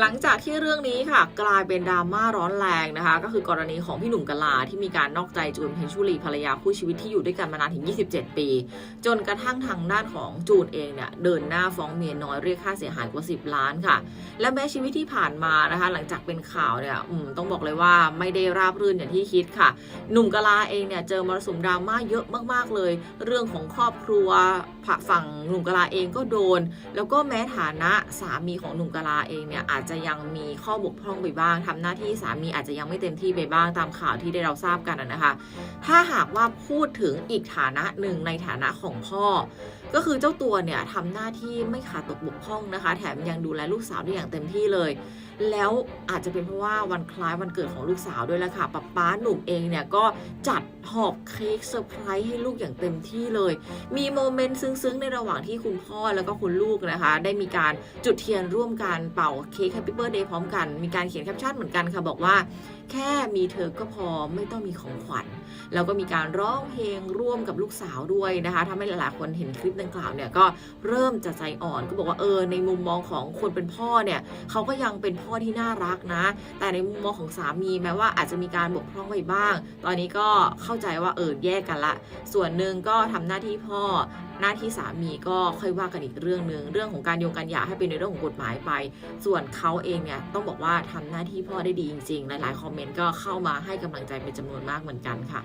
หลังจากที่เรื่องนี้ค่ะ กลายเป็นดราม่าร้อนแรงนะคะ ก็คือกรณีของพี่หนุ่มกะลาที่มีการนอกใจจูนเพนชุลีภรรยาคู่ชีวิตที่อยู่ด้วยกันมานานถึง 27 ปี จนกระทั่งทางด้านของจูนเองเนี่ยเดินหน้าฟ้องเมียน้อยเรียกค่าเสียหายกว่า 10 ล้านค่ะ และแม้ชีวิตที่ผ่านมานะคะ หลังจากเป็นข่าวเนี่ยต้องบอกเลยว่าไม่ได้ราบรื่นอย่างที่คิดค่ะ หนุ่มกะลาเองเนี่ยเจอมรสุมดราม่าเยอะมากๆเลย เรื่องของครอบครัวฝั่งหนุ่มกะลาเองก็โดน แล้วก็แม้ฐานะสามีของหนุ่มกะลาเองเนี่ยอาจจะยังมีข้อบกพร่องไปบ้างทำหน้าที่สามีอาจจะยังไม่เต็มที่ไปบ้างตามข่าวที่ได้เราทราบกันนะคะ ถ้าหากว่าพูดถึงอีกฐานะหนึ่งในฐานะของพ่อ ก็คือเจ้าตัวเนี่ยทำหน้าที่ไม่ขาดตกบกพร่องนะคะ แถมยังดูแลลูกสาวได้อย่างเต็มที่เลย แล้วอาจจะเป็นเพราะว่าวันคล้ายวันเกิดของลูกสาวด้วยแหละค่ะป๊าป๊าหนุ่มเองเนี่ยก็จัดหอบเค้กเซอร์ไพรส์ให้ลูกอย่างเต็มที่เลย มีโมเมนต์ซึ้งๆ ในระหว่างที่คุณพ่อแล้วก็คุณลูกนะคะ ได้มีการจุดเทียนร่วมกันเป่าเค้กแฮปปี้เบิร์ดเดย์พร้อมกัน มีการเขียนแคปชั่นเหมือนกันค่ะบอกว่า แค่มีเธอก็พอไม่ต้องมีของขวัญ แล้วก็มีการร้องเพลงร่วมกับลูกสาวด้วยนะคะทำให้หลายๆคนเห็นคลิปดังกล่าวเนี่ยก็เริ่มจะใจอ่อนก็บอกว่าเออในมุมมองของคนเป็นพ่อเนี่ยเขาก็ยังเป็นพ่อที่น่ารักนะ แต่ในมุมมองของสามีแม้ว่าอาจจะมีการบกพร่องไปบ้าง ตอนนี้ก็เข้าใจว่าเออแยกกันละ ส่วนหนึ่งก็ทำหน้าที่พ่อ หน้าที่สามีก็ค่อยว่ากันอีกเรื่องหนึ่งเรื่องของการโยงการหย่าให้เป็นในเรื่องของกฎหมายไป ส่วนเขาเองเนี่ยต้องบอกว่าทำหน้าที่พ่อได้ดีจริงๆ หลายๆคอมเมนต์ก็เข้ามาให้กำลังใจเป็นจำนวนมากเหมือนกันค่ะ